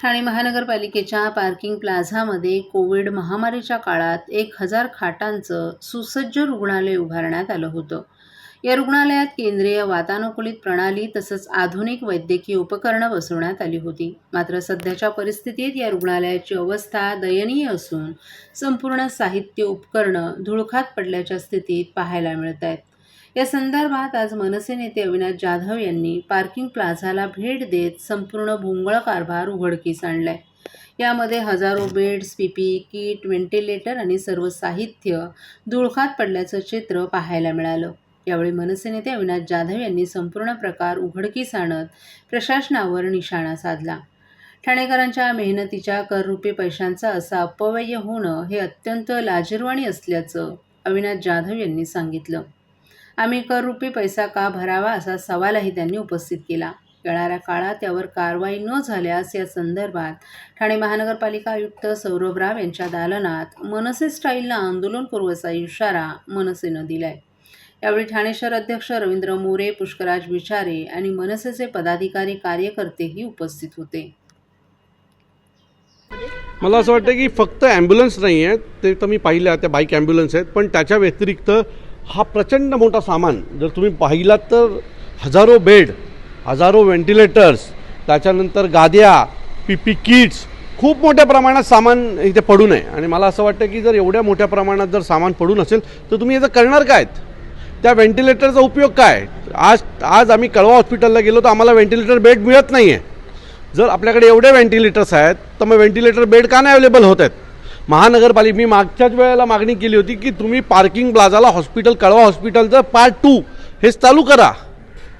ठाणे महानगरपालिकेच्या parking प्लाझामध्ये Covid महामारीच्या काळात एक हजार खाटांचं सुसज्ज रुग्णालय उभारण्यात आलं होतं. या रुग्णालयात केंद्रीय वातानुकूलित प्रणाली तसंच आधुनिक वैद्यकीय उपकरणं बसवण्यात आली होती. मात्र सध्याच्या परिस्थितीत या रुग्णालयाची अवस्था दयनीय असून संपूर्ण साहित्य उपकरणं धुळखात पडल्याच्या स्थितीत पाहायला मिळत आहेत या संदर्भात आज मनसे नेते अविनाश जाधव यांनी पार्किंग प्लाझाला भेट देत संपूर्ण भोंगळ कारभार उघडकीस आणलाय. यामध्ये हजारो beds PP e kit ventilator आणि सर्व साहित्य धुळखात पडल्याचं चित्र पाहायला मिळालं. यावेळी मनसे नेते अविनाश जाधव यांनी संपूर्ण प्रकार उघडकीस आणत प्रशासनावर निशाणा साधला. ठाणेकरांच्या मेहनतीच्या कररूपी पैशांचा असा अपव्यय होणं हे अत्यंत लाजिरवाणी असल्याचं अविनाश जाधव यांनी सांगितलं. आम्ही कररूपी पैसा का भरावा असा सवालही त्यांनी उपस्थित केला. येणाऱ्या काळात त्यावर कारवाई न झाल्यास या संदर्भात ठाणे महानगरपालिका आयुक्त सौरभ राव यांच्या दालनात मनसे स्टाईलनं आंदोलन करू असा इशारा मनसेनं दिलाय. यावेळी ठाणे शहर अध्यक्ष रवींद्र मोरे पुष्कराज विचारे आणि मनसेचे पदाधिकारी कार्यकर्तेही उपस्थित होते. मला असं वाटतं की फक्त ॲम्ब्युलन्स नाही आहेत ते तर मी पाहिल्या त्या बाईक ॲम्ब्युलन्स आहेत पण त्याच्या व्यतिरिक्त हा प्रचंड मोठा सामान जर तुम्ही पाहिलात तर हजारो बेड हजारो व्हेंटिलेटर्स त्याच्यानंतर गाद्या पी पी किट्स खूप मोठ्या प्रमाणात सामान इथे पडून आहे आणि मला असं वाटतं की जर एवढ्या मोठ्या प्रमाणात जर सामान पडून असेल तर तुम्ही याचं करणार काय? त्या व्हेंटिलेटरचा उपयोग काय? आज आज आम्ही कळवा हॉस्पिटलला गेलो तर आम्हाला व्हेंटिलेटर बेड मिळत नाही आहे जर आपल्याकडे एवढे व्हेंटिलेटर्स आहेत तर मग व्हेंटिलेटर बेड का नाही अवेलेबल होत आहेत? महानगरपालिका मी मागच्याच वेळेला मागणी केली होती की तुम्ही पार्किंग प्लाझाला हॉस्पिटल कळवा हॉस्पिटलचं पार्ट टू हेच चालू करा.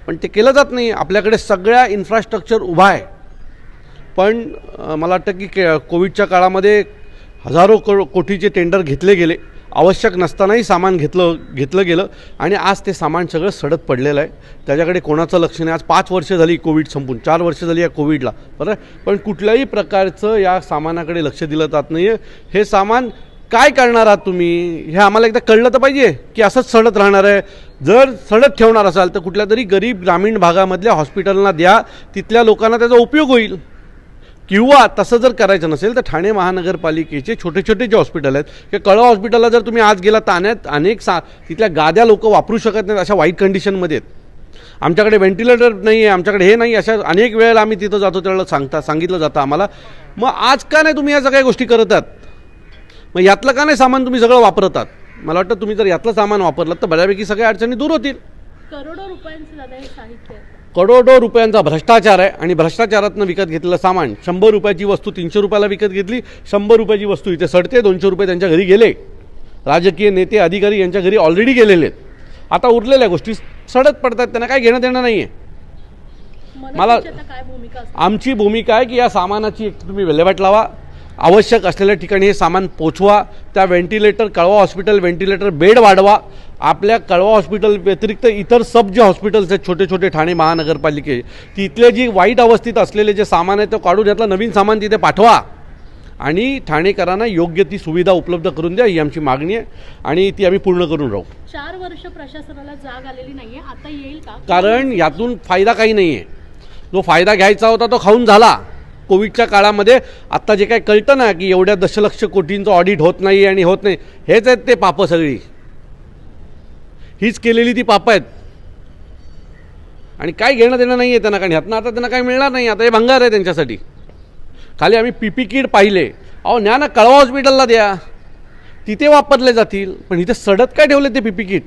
पण ते केलं जात नाही. आपल्याकडे सगळ्या इन्फ्रास्ट्रक्चर उभा आहे. पण मला वाटतं की के कोविडच्या काळामध्ये हजारो को कोटीचे टेंडर घेतले गेले. आवश्यक नसतानाही सामान घेतलं घेतलं गेलं आणि आज ते सामान सगळं सडत पडलेलं आहे. त्याच्याकडे कोणाचं लक्ष नाही. आज पाच वर्ष झाली कोविड संपून. चार वर्ष झाली या कोविडला. बरं? पण कुठल्याही प्रकारचं या सामानाकडे लक्ष दिलं जात नाही आहे हे सामान काय करणार आहात तुम्ही? हे आम्हाला एकदा कळलं तर पाहिजे की असंच सडत राहणार आहे. जर सडत ठेवणार असाल तर कुठल्या तरी गरीब ग्रामीण भागामधल्या हॉस्पिटलना द्या. तिथल्या लोकांना त्याचा उपयोग होईल. किंवा तसं जर करायचं नसेल तर ठाणे महानगरपालिकेचे छोटे छोटे जे हॉस्पिटल आहेत किंवा कळवा हॉस्पिटलला जर तुम्ही आज गेला तर अनेक अनेक सा तिथल्या गाद्या लोक वापरू शकत नाहीत अशा वाईट कंडिशनमध्ये आहेत. आमच्याकडे व्हेंटिलेटर नाही आहे आमच्याकडे हे नाही अशा अनेक वेळेला आम्ही तिथं जातो त्यावेळेला सांगता सांगितलं जातं आम्हाला. मग आज का नाही तुम्ही या सगळ्या गोष्टी करत आहात? मग यातलं का नाही सामान तुम्ही सगळं वापरतात मला वाटतं तुम्ही जर यातलं सामान वापरलं तर बऱ्यापैकी सगळ्या अडचणी दूर होतील. करोडो रुपयांचं साहित्य करोडो रुपयांचा भ्रष्टाचार आहे आणि भ्रष्टाचारातनं विकत घेतलेलं सामान शंभर रुपयाची वस्तू तीनशे रुपयाला विकत घेतली शंभर रुपयाची वस्तू इथे सडते दोनशे रुपये त्यांच्या घरी गेले. राजकीय नेते अधिकारी यांच्या घरी ऑलरेडी गेलेले आहेत. आता उरलेल्या गोष्टी सडत पडतात त्यांना काय घेणं देणं नाही आहे मला- आमची भूमिका आहे की या सामानाची एक तुम्ही विल्हेवाट लावा. आवश्यक असलेल्या ठिकाणी हे सामान पोचवा त्या व्हेंटिलेटर कळवा हॉस्पिटल व्हेंटिलेटर बेड वाढवा. आपल्या कळवा हॉस्पिटल व्यतिरिक्त इतर सब जे हॉस्पिटल्स आहेत छोटे छोटे ठाणे महानगरपालिके तिथले जी वाईट अवस्थेत असलेले जे सामान आहे ते काढून यातलं नवीन सामान तिथे पाठवा. आणि ठाणेकरांना योग्य ती सुविधा उपलब्ध करून द्या ही आमची मागणी आहे आणि ती आम्ही पूर्ण करून राहू. चार वर्ष प्रशासनाला जाग आलेली नाहीये आता येईल का? कारण यातून फायदा काही नाही आहे जो फायदा घ्यायचा होता तो खाऊन झाला. कोविडच्या काळामध्ये आत्ता जे काय कळतं ना की एवढ्या दशलक्ष कोटींचं ऑडिट होत नाही आणि होत नाही हेच आहेत ते पापं सगळी. हीच केलेली ती पापं आहेत. आणि काय घेणं देणं नाही आहे त्यांना कारण ह्यातनं आता त्यांना काय मिळणार नाही आता हे भंगार आहे त्यांच्यासाठी. खाली आम्ही पीपी किट पाहिले. अहो न्या ना कळवा हॉस्पिटलला द्या. तिथे वापरले जातील पण इथे सडत काय ठेवले ते पीपी किट?